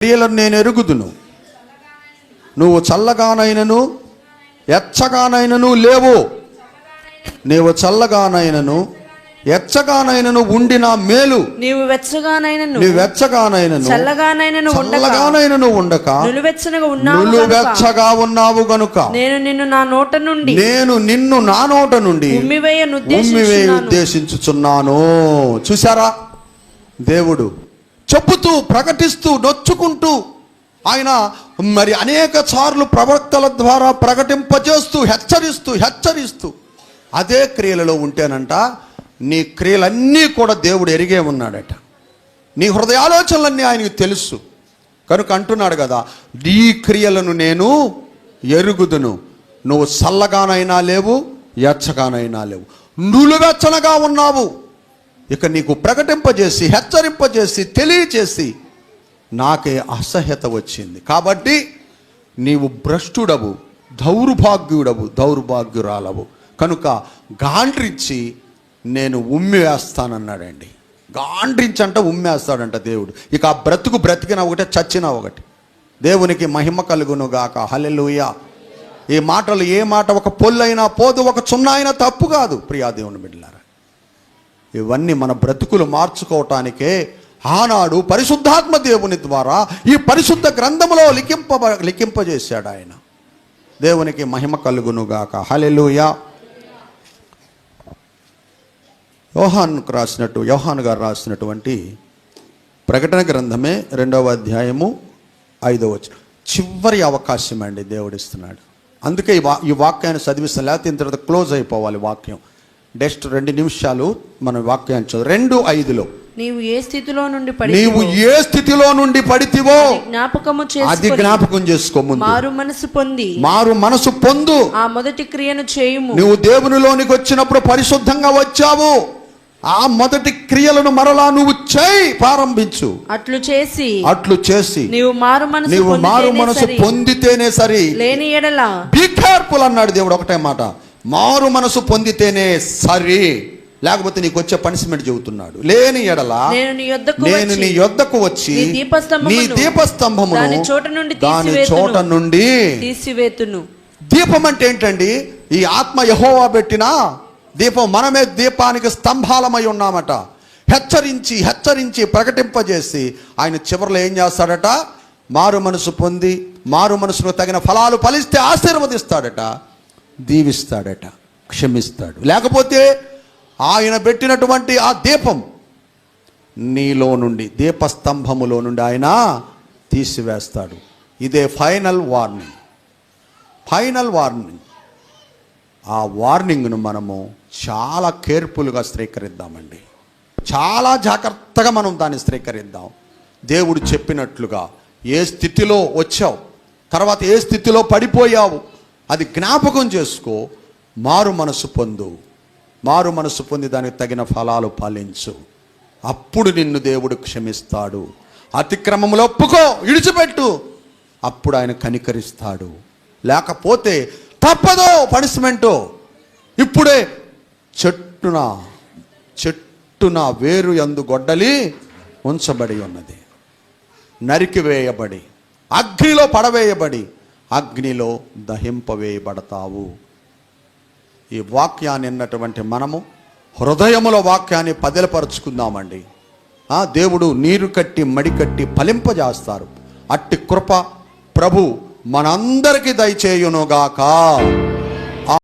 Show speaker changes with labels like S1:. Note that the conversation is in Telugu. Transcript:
S1: క్రియలను నేను ఎరుగుదును. నువ్వు చల్లగానైనను ఎచ్చగానైనను లేవు. నీవు చల్లగానైనను ఎచ్చగానైనను ఉండిన మేలు.
S2: నీవు వెచ్చగానైనను
S1: నీ వెచ్చగానైనను
S2: చల్లగానైనను ఉండక.
S1: చల్లగానైనను ఉండక.
S2: నులువెచ్చనగా ఉన్నావు
S1: నువ్వు
S2: గనుక.
S1: వెచ్చగా ఉన్నావు గనుక.
S2: నేను నిన్ను నా నోట నుండి
S1: నేను నిన్ను నా నోట నుండి
S2: ఉమ్మివేయను
S1: ఉమ్మివే
S2: ఉద్దేశించున్నాను
S1: ఉద్దేశించుచున్నాను. చూసారా దేవుడు చెప్పుతూ ప్రకటిస్తూ నొచ్చుకుంటూ ఆయన మరి అనేక సార్లు ప్రవక్తల ద్వారా ప్రకటింపజేస్తూ హెచ్చరిస్తూ హెచ్చరిస్తూ అదే క్రియలలో ఉంటేనంట నీ క్రియలన్నీ కూడా దేవుడు ఎరిగే ఉన్నాడట. నీ హృదయాలోచనలన్నీ ఆయనకు తెలుసు. కనుక అంటున్నాడు కదా నీ క్రియలను నేను ఎరుగుదును. నువ్వు చల్లగానైనా లేవు ఎచ్చగానైనా లేవు. నులువెచ్చనగా ఉన్నావు. ఇక నీకు ప్రకటింపజేసి హెచ్చరింపజేసి తెలియచేసి నాకే అసహ్యత వచ్చింది. కాబట్టి నీవు భ్రష్టుడవు దౌర్భాగ్యుడవు దౌర్భాగ్యురాలవు. కనుక గాండ్రించి నేను ఉమ్మి వేస్తానన్నాడండి గాండ్రించంట ఉమ్మేస్తాడంట దేవుడు. ఇక ఆ బ్రతుకు బ్రతికిన ఒకటే చచ్చిన ఒకటి. దేవునికి మహిమ కలుగును గాక హల్లెలూయా. ఈ మాటలు ఏ మాట ఒక పొల్లైనా పోదు ఒక చున్నా అయినా తప్పు కాదు ప్రియా దేవుని బిడ్డలారా. ఇవన్నీ మన బ్రతుకులు మార్చుకోవటానికే ఆనాడు పరిశుద్ధాత్మ దేవుని ద్వారా ఈ పరిశుద్ధ గ్రంథములో లిఖింప లిఖింపజేశాడు ఆయన. దేవునికి మహిమ కలుగునుగాక. హలెలుయా యోహాన్కు రాసినట్టు యోహాన్ గారు రాసినటువంటి ప్రకటన గ్రంథమే రెండవ అధ్యాయము ఐదవ వచ్చిన చివరి అవకాశం అండి దేవుడిస్తున్నాడు అందుకే ఈ వా ఈ వాక్యాన్ని చదివిస్తాను లేకపోతే ఇంత తర్వాత క్లోజ్ అయిపోవాలి వాక్యం. నెక్స్ట్ రెండు నిమిషాలు మన వాక్యాన్ని చదువు. రెండు ఐదులో.
S2: నీవు ఏ స్థితిలో నుండి పడి
S1: నీవు ఏ స్థితిలో నుండి పడితివో
S2: జ్ఞాపకము
S1: అది జ్ఞాపకం చేసుకో ముందు.
S2: మారు మనసు పొంది.
S1: మారు మనసు పొందు.
S2: ఆ మొదటి క్రియను చేయుము.
S1: నువ్వు దేవునిలోనికి వచ్చినప్పుడు పరిశుద్ధంగా వచ్చావు. ఆ మొదటి క్రియలను మరలా నువ్వు చేయి ప్రారంభించు.
S2: అట్లు చేసి.
S1: అట్లు చేసి.
S2: నీవు మారు మనసు
S1: నీవు మారు
S2: పొందితేనే
S1: మనసు
S2: సరి.
S1: పొందితేనే సరి.
S2: లేని ఎడల.
S1: బీ కేర్ఫుల్ అన్నాడు దేవుడు ఒకటే మాట. మారు మనసు పొందితేనే సరి. లేకపోతే నీకు వచ్చే పనిష్మెంట్ చెబుతున్నాడు. లేని ఎడల
S2: నేను నీ యొద్దకు వచ్చి
S1: నీ
S2: దీపస్తంభమును దాని చోట నుండి
S1: దాని
S2: తీసివేతును.
S1: చోట నుండి
S2: తీసివేతును.
S1: దీపం అంటే ఏంటండి? ఈ ఆత్మ యహోవా పెట్టిన దీపం మనమే దీపానికి స్తంభాలమై ఉన్నామట. హెచ్చరించి హెచ్చరించి ప్రకటింపజేసి ఆయన చివరిలో ఏం చేస్తాడట? మారు మనసు పొంది మారు మనసును తగిన ఫలాలు ఫలిస్తే ఆశీర్వదిస్తాడట. దీవిస్తాడట క్షమిస్తాడు. లేకపోతే ఆయన పెట్టినటువంటి ఆ దీపం నీలో నుండి దీపస్తంభములో నుండి ఆయన తీసివేస్తాడు. ఇదే ఫైనల్ వార్నింగ్. Final warning. ఆ వార్నింగ్ను మనము చాలా కేర్ఫుల్గా స్వీకరిద్దామండి. చాలా జాగ్రత్తగా మనం దాన్ని స్వీకరిద్దాం. దేవుడు చెప్పినట్లుగా ఏ స్థితిలో వచ్చావు తర్వాత ఏ స్థితిలో పడిపోయావు అది జ్ఞాపకం చేసుకో మారు మనసు పొందు. మారు మనసు పొంది దానికి తగిన ఫలాలు పాలించు అప్పుడు నిన్ను దేవుడు క్షమిస్తాడు. అతిక్రమములు ఒప్పుకో ఇడిచిపెట్టు. అప్పుడు ఆయన కనికరిస్తాడు. లేకపోతే తప్పదో పనిష్మెంటు ఇప్పుడే చెట్టున చెట్టున వేరు యందు గొడ్డలి ఉంచబడి ఉన్నది. నరికివేయబడి అగ్నిలో పడవేయబడి అగ్నిలో దహింపవేయబడతావు. ఈ వాక్యాన్ని అన్నటువంటి మనము హృదయముల వాక్యాన్ని పదిలపరుచుకుందామండి. ఆ దేవుడు నీరు కట్టి మడి కట్టి ఫలింపజేస్తారు. అట్టి కృప ప్రభు మనందరికీ దయచేయునుగాక.